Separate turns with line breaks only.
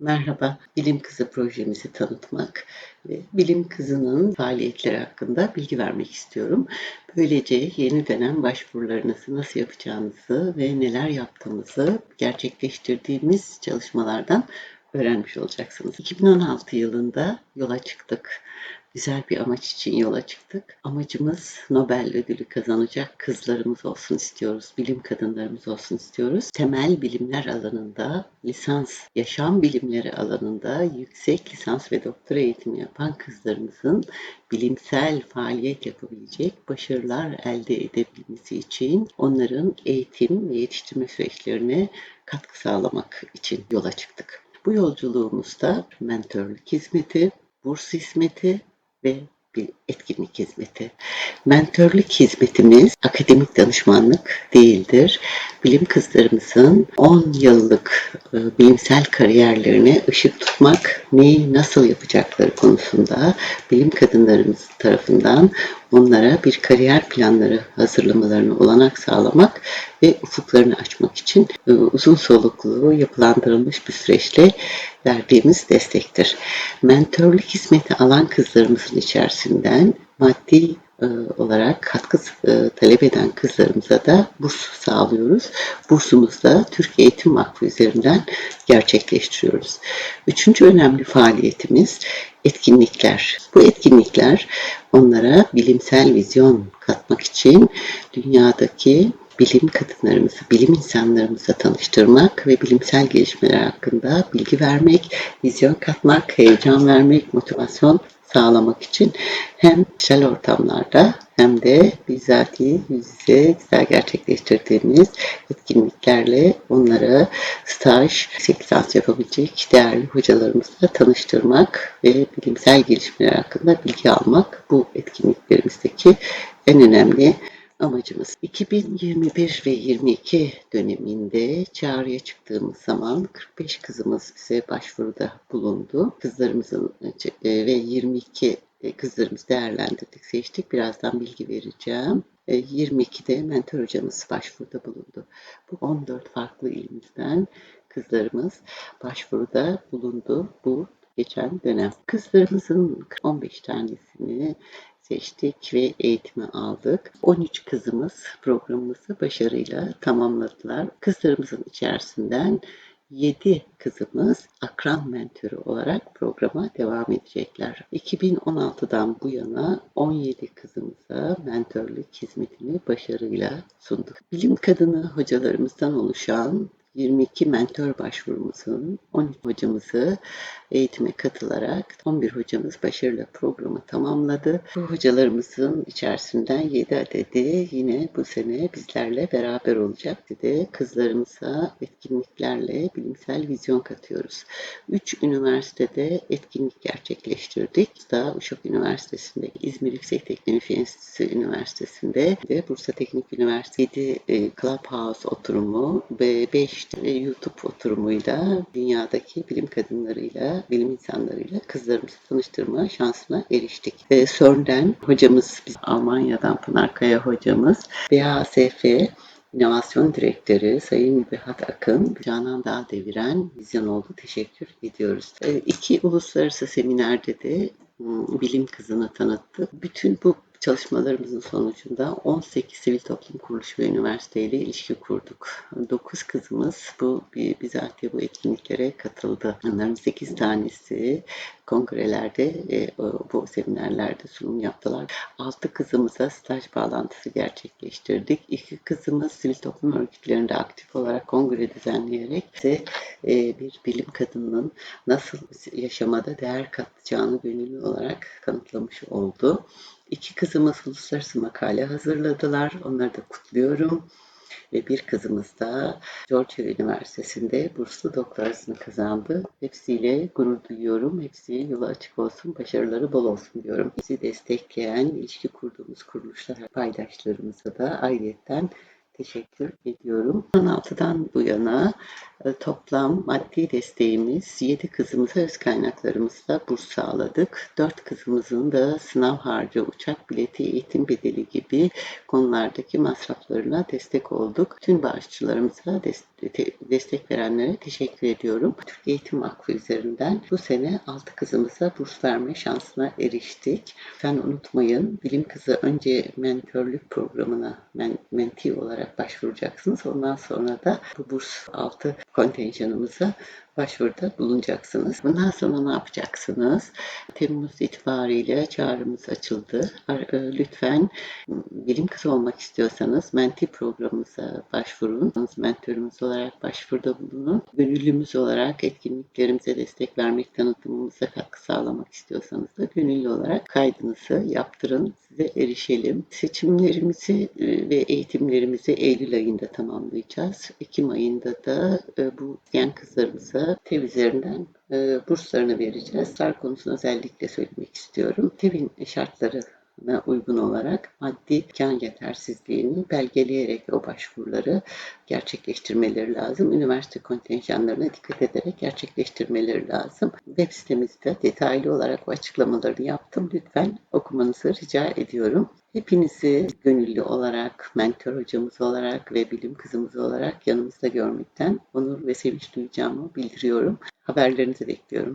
Merhaba, Bilim Kızı projemizi tanıtmak ve Bilim Kızı'nın faaliyetleri hakkında bilgi vermek istiyorum. Böylece yeni dönem başvurularınızı nasıl yapacağınızı ve neler yaptığımızı gerçekleştirdiğimiz çalışmalardan öğrenmiş olacaksınız. 2016 yılında yola çıktık. Güzel bir amaç için yola çıktık. Amacımız Nobel ödülü kazanacak kızlarımız olsun istiyoruz. Bilim kadınlarımız olsun istiyoruz. Temel bilimler alanında, lisans, yaşam bilimleri alanında yüksek lisans ve doktora eğitimi yapan kızlarımızın bilimsel faaliyet yapabilecek başarılar elde edebilmesi için onların eğitim ve yetiştirme süreçlerine katkı sağlamak için yola çıktık. Bu yolculuğumuzda mentörlük hizmeti, burs hizmeti ve bir etkinlik hizmeti. Mentörlük hizmetimiz akademik danışmanlık değildir. Bilim kızlarımızın 10 yıllık e, bilimsel kariyerlerine ışık tutmak, neyi nasıl yapacakları konusunda bilim kadınlarımız tarafından onlara bir kariyer planları hazırlamalarını olanak sağlamak ve ufuklarını açmak için e, uzun soluklu yapılandırılmış bir süreçle verdiğimiz destektir. Mentörlük hizmeti alan kızlarımızın içerisinden maddi olarak katkı e, talep eden kızlarımıza da burs sağlıyoruz. Bursumuzu da Türk Eğitim Vakfı üzerinden gerçekleştiriyoruz. Üçüncü önemli faaliyetimiz etkinlikler. Bu etkinlikler onlara bilimsel vizyon katmak için dünyadaki bilim kadınlarımızı, bilim insanlarımızla tanıştırmak ve bilimsel gelişmeler hakkında bilgi vermek, vizyon katmak, heyecan vermek, motivasyon sağlamak için hem kişisel ortamlarda hem de bizatihi yüz yüze güzel gerçekleştirdiğimiz etkinliklerle onlara staj, yüksek yapabilecek değerli hocalarımızla tanıştırmak ve bilimsel gelişmeler hakkında bilgi almak bu etkinliklerimizdeki en önemli amacımız. 2021 ve 22 döneminde çağrıya çıktığımız zaman 45 kızımız bize başvuruda bulundu. Kızlarımızın e, ve 22 kızlarımızı değerlendirdik, seçtik. Birazdan bilgi vereceğim. 22'de mentor hocamız başvuruda bulundu. Bu 14 farklı ilimizden kızlarımız başvuruda bulundu bu geçen dönem. Kızlarımızın 15 tanesini seçtik ve eğitimi aldık. 13 kızımız programımızı başarıyla tamamladılar. Kızlarımızın içerisinden 7 kızımız akran mentörü olarak programa devam edecekler. 2016'dan bu yana 17 kızımıza mentörlük hizmetini başarıyla sunduk. Bilim kadını hocalarımızdan oluşan 22 mentor başvurumuzun 13 hocamızı eğitime katılarak 11 hocamız başarıyla programı tamamladı. Bu hocalarımızın içerisinden 7 adedi yine bu sene bizlerle beraber olacak dedi. Kızlarımıza etkinliklerle bilimsel vizyon katıyoruz. 3 üniversitede etkinlik gerçekleştirdik. Da Uşak Üniversitesi'nde, İzmir Yüksek Teknoloji Enstitüsü Üniversitesi'nde ve Bursa Teknik Üniversitesi 7 e, Clubhouse oturumu ve 5 YouTube oturumuyla dünyadaki bilim kadınlarıyla bilim insanlarıyla kızlarımızı tanıştırma şansına eriştik. E, CERN'den hocamız, biz Almanya'dan Pınar Kaya hocamız, BASF İnovasyon Direktörü Sayın Mübihat Akın, Canan Dağ deviren vizyon oldu. Teşekkür ediyoruz. E, iki uluslararası seminerde de bilim kızını tanıttı. Bütün bu çalışmalarımızın sonucunda 18 sivil toplum kuruluşu ve üniversiteyle ilişki kurduk. 9 kızımız bu bizatihi bu etkinliklere katıldı. Onların 8 tanesi kongrelerde e, bu seminerlerde sunum yaptılar. 6 kızımıza staj bağlantısı gerçekleştirdik. 2 kızımız sivil toplum örgütlerinde aktif olarak kongre düzenleyerek bize e, bir bilim kadınının nasıl yaşamada değer katacağını gönüllü olarak kanıtlamış oldu. İki kızımız uluslararası makale hazırladılar. Onları da kutluyorum. Ve bir kızımız da Georgia Üniversitesi'nde burslu doktorasını kazandı. Hepsiyle gurur duyuyorum. Hepsi yolu açık olsun, başarıları bol olsun diyorum. Bizi destekleyen, ilişki kurduğumuz kuruluşlar paydaşlarımıza da ayrıyetten teşekkür ediyorum. 16'dan bu yana Toplam maddi desteğimiz 7 kızımıza öz kaynaklarımızla burs sağladık. 4 kızımızın da sınav harcı, uçak bileti, eğitim bedeli gibi konulardaki masraflarına destek olduk. Tüm bağışçılarımıza des- te- destek verenlere teşekkür ediyorum. Türk Eğitim Vakfı üzerinden bu sene 6 kızımıza burs verme şansına eriştik. Lütfen unutmayın bilim kızı önce mentörlük programına men- menti olarak başvuracaksınız. Ondan sonra da bu burs altı kontenjanımıza başvuruda bulunacaksınız. Bundan sonra ne yapacaksınız? Temmuz itibariyle çağrımız açıldı. E, Lütfen bilim kızı olmak istiyorsanız menti programımıza başvurun. Mentörümüz olarak başvuruda bulunun. Gönüllümüz olarak etkinliklerimize destek vermek, tanıtımımıza katkı sağlamak istiyorsanız da gönüllü olarak kaydınızı yaptırın. Size erişelim. Seçimlerimizi e, ve eğitimlerimizi Eylül ayında tamamlayacağız. Ekim ayında da e, bu isteyen kızlarımıza TEV üzerinden e, burslarını vereceğiz. SAR konusunu özellikle söylemek istiyorum. TEV'in şartları uygun olarak maddi imkan yetersizliğini belgeleyerek o başvuruları gerçekleştirmeleri lazım. Üniversite kontenjanlarına dikkat ederek gerçekleştirmeleri lazım. Web sitemizde detaylı olarak o açıklamalarını yaptım. Lütfen okumanızı rica ediyorum. Hepinizi gönüllü olarak, mentor hocamız olarak ve bilim kızımız olarak yanımızda görmekten onur ve sevinç duyacağımı bildiriyorum. Haberlerinizi bekliyorum.